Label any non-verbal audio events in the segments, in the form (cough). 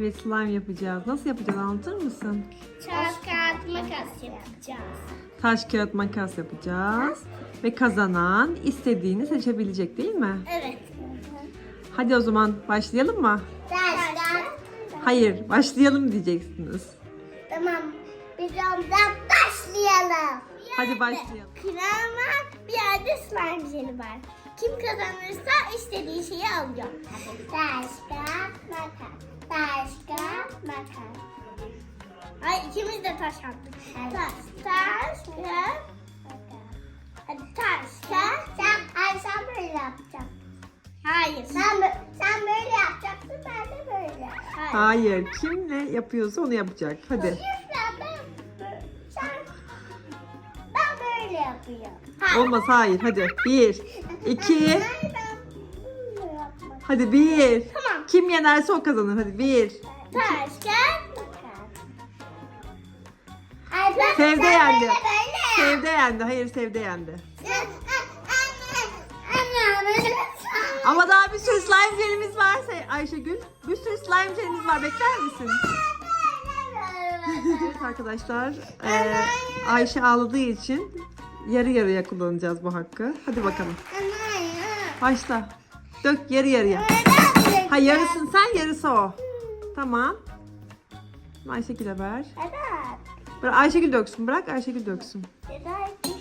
Evet slime yapacağız. Nasıl yapacağız anlatır mısın? Taş kağıt makas yapacağız. Taş kağıt makas yapacağız. Ve kazanan istediğini seçebilecek değil mi? Evet. Hadi o zaman başlayalım mı? Taş kağıt. Hayır başlayalım diyeceksiniz. Tamam. Biz ondan başlayalım. Hadi başlayalım. Krema bir yerde slime jeli var. Kim kazanırsa istediği şeyi alıyor. Taş kağıt makas. Taş kağıt makas. Ay ikimiz de taş attık. Taş, taş. Hadi taş, kağıt. Sen, ay sen böyle yapacaksın. Hayır. Sen, sen böyle yapacaksın, ben de böyle. Hayır. Hayır. Kim ne yapıyorsa onu yapacak. Hadi. Lütfen ben, sen, ben böyle yapıyorum. Hayır. Olmaz hayır. Hadi. Bir, iki. Hadi bir. Tamam. Kim yenerse o kazanır. Hadi bir. Taş, kağıt, makas. Sevde yendi. Sevde yendi. Hayır Sevde yendi. Ama daha bir sürü slime jelimiz var Ayşegül. Bir sürü slime jelimiz var. Bekler misin? Evet arkadaşlar. eee, Ayşe ağladığı için yarı yarıya kullanacağız bu hakkı. Hadi bakalım. Başla. Dök yarı yarıya. Ha yarısın sen yarısı o. Tamam. Ayşegül'e ver. Evet. Bırak Ayşegül döksün. Bırak Ayşegül döksün.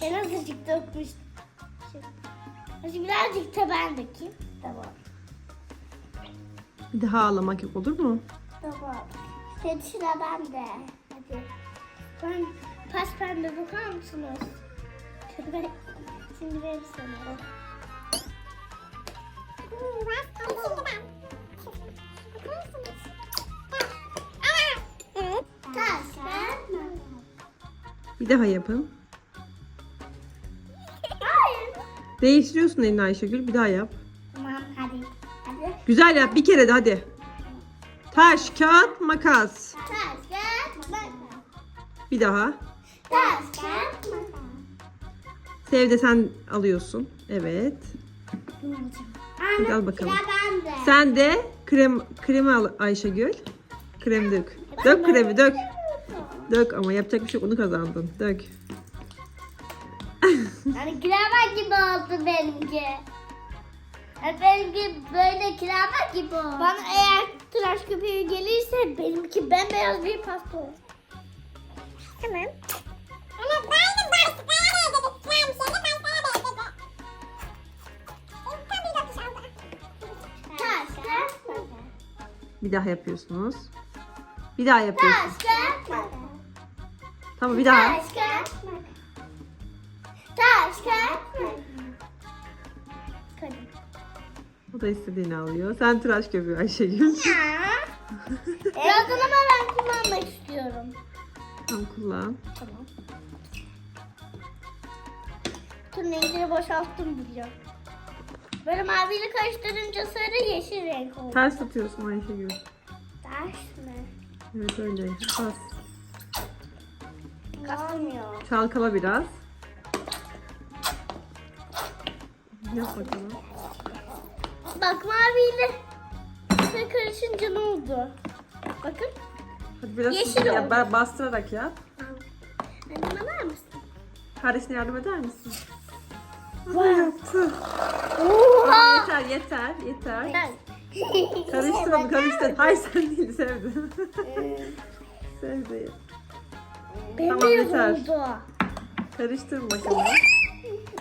En azıcık dökmüş. Şimdi birazcık da ben dökeyim. Tamam. Bir daha ağlamak yok olur mu? Tamam. Şimdi sıra bende. Hadi. Ben pas pembe bakar mısınız? Şimdi ben verir sana. Bir daha yapın. Hayır. Değiştiriyorsun elini Ayşegül. Bir daha yap. Tamam hadi. Hadi. Güzel yap. Bir kere de hadi. Taş, kağıt, makas. Taş, kağıt, makas. Bir daha. Taş, kağıt, makas. Sevde sen alıyorsun. Evet. Hadi al bakalım. Bende. Sen de krem kremi al Ayşegül. Krem dök. Dök kremi dök. Dök ama yapacak bir şey yok onu kazandın. Dök. (laughs) Yani kirama gibi oldu benimki. Yani benimki böyle kirama gibi oldu. Bana eğer tıraş köpüğü gelirse benimki bembeyaz bir pasta olur. Tamam. Bir daha yapıyorsunuz. Bir daha yapıyorsunuz. Taş, kağıt. Tamam bir daha. Taş, kağıt. Taş, kağıt. O da istediğini alıyor. Sen tıraş köpüğü Ayşegül. (laughs) Birazdan ama ben kullanmak istiyorum. Tamam kullan. Tamam. Bütün renkleri boşalttım biliyorum. Böyle maviyle karıştırınca sarı yeşil renk oldu. Ters tutuyorsun Ayşegül. Taş mı? Evet öyle. Bas. Kasmıyor. Çalkala biraz. Yap bakalım. Bak maviyle sarı karışınca ne oldu? Bakın. Hadi biraz Yeşil yap. oldu. Ba- Bastırarak yap. Anne bana mısın? Kardeşine yardım eder misin? Wow. Oha! Yeter yeter yeter. Ben. Karıştır onu karıştır. Hayır sen değil Sevdi. (laughs) Sevdi. Bembeyaz yeter. oldu. Karıştır bakalım.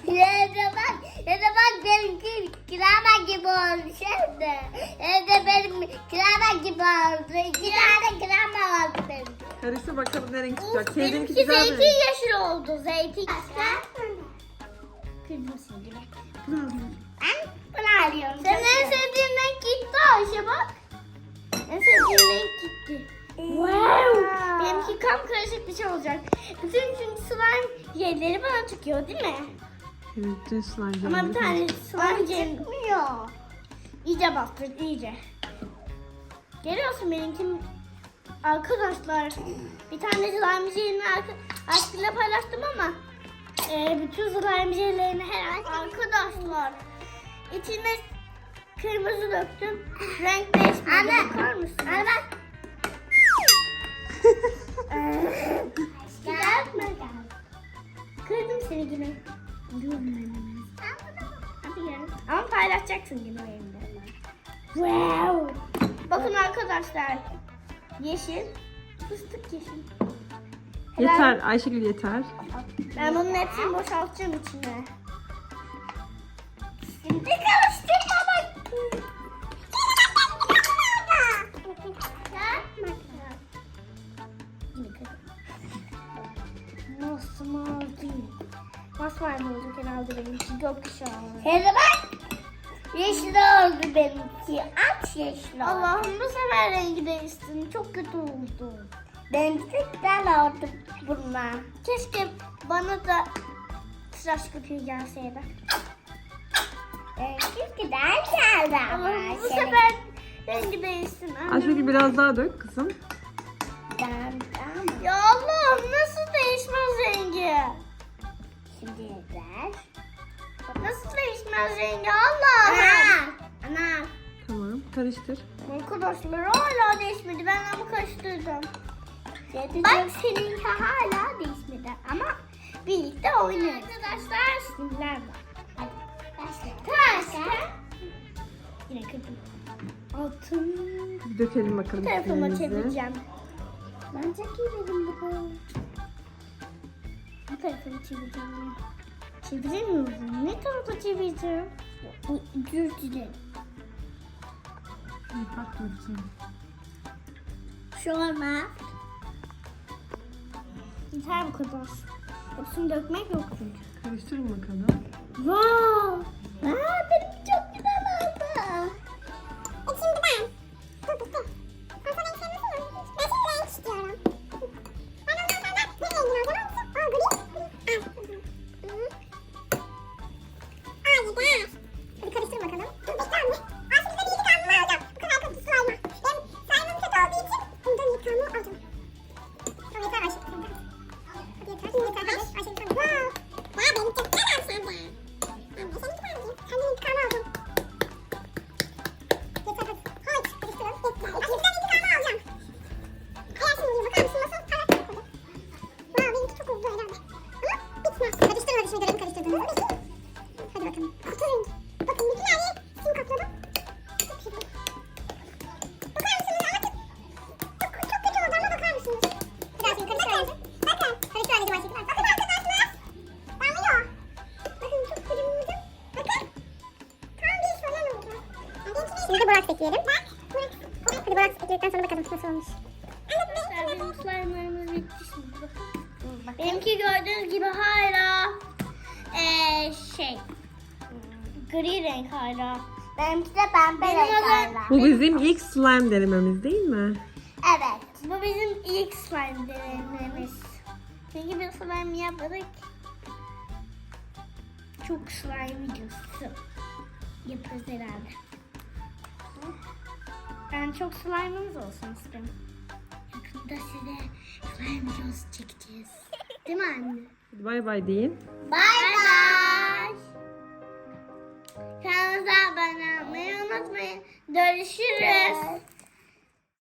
Evde bak, evde bak benimki kirama gibi oldu şimdi. Evde benim kirama gibi oldu. İki tane kirama oldu benimki. Karıştır bakalım ne renk çıkacak. Sevdiğinki benimki güzel zeytin mi? yeşil oldu. Zeytin. Kırdım şimdi. Ben bunu alıyorum. Senin en sevdiğin renk gitti Ayşe bak. En sevdiğin renk gitti. Wow. Benimki kam karışık bir şey olacak. Bütün çünkü slime yerleri bana çıkıyor değil mi? Evet, bütün slime Ama bir tane slime jel çıkmıyor. İyice bastır, iyice. Görüyorsun benimkin arkadaşlar. Bir tane slime jelini aşkıyla paylaştım ama e, bütün slime jellerini her arkadaşlar. İçine kırmızı döktüm. Renk değişmedi. Anne, bakar mısın? Anne bak. Kağıt makas. Kırdım seni yine. Diyorum ben hemen. Hadi gel. Ama paylaşacaksın yine oyunda. Wow. Bakın arkadaşlar. Yeşil. Fıstık yeşil. Yeter Ayşegül yeter. Ben bunun hepsini boşaltacağım içine. Şimdi karıştırma bak. Masmavi. Masmavi olacak herhalde benimki gökkuşağı. Hele bak. Yeşil oldu benimki. Aç yeşil Allah'ım bu sefer rengi değişsin. Çok kötü oldu. Benimki güzel oldu bunlar. Keşke bana da tıraş köpüğü gelseydi. Benimki güzel geldi ama. Bu sefer rengi değişsin. Ayşegül biraz daha dök kızım. Ya Allah'ım nasıl değişmez rengi? Şimdi ver. Nasıl değişmez rengi Allah'ım? Ana. Tamam karıştır. Arkadaşlar hala değişmedi. Ben ama karıştırdım. Bak seninki hala değişmedi ama birlikte oynuyoruz. Arkadaşlar simler var. Taş. Yine kırdım. Altın. Bir dökelim bakalım Bu tarafıma çevireceğim. Ben çok iyi dedim bu kadar. Bu tarafımı çevireceğim. Çeviremiyorum. Ne tarafa çevireceğim? Bu düz dizelim. Bak dursun. Şu olmaz. Yeter bu kadar. Hepsini dökmek yok çünkü. Karıştırın bakalım. Wow! Aa, benim çok Şimdi de boraks ekleyelim. Bak. Hadi boraks ekledikten sonra bakalım nasıl olmuş. Arkadaşlar slime'larımız bitti şimdi. Benimki gördüğünüz gibi hala eee şey gri renk hala. Benimki de pembe renk hala. Bu bizim ilk slime denememiz değil mi? Evet. Bu bizim ilk slime denememiz. Çünkü bir slime yapmadık. Çok slime videosu yaparız herhalde. Ben çok slime'ımız olsun isterim. Yakında size slime videosu çekeceğiz. Değil mi anne? Bay bay deyin. Bye bye. Kanalımıza abone olmayı unutmayın. Görüşürüz.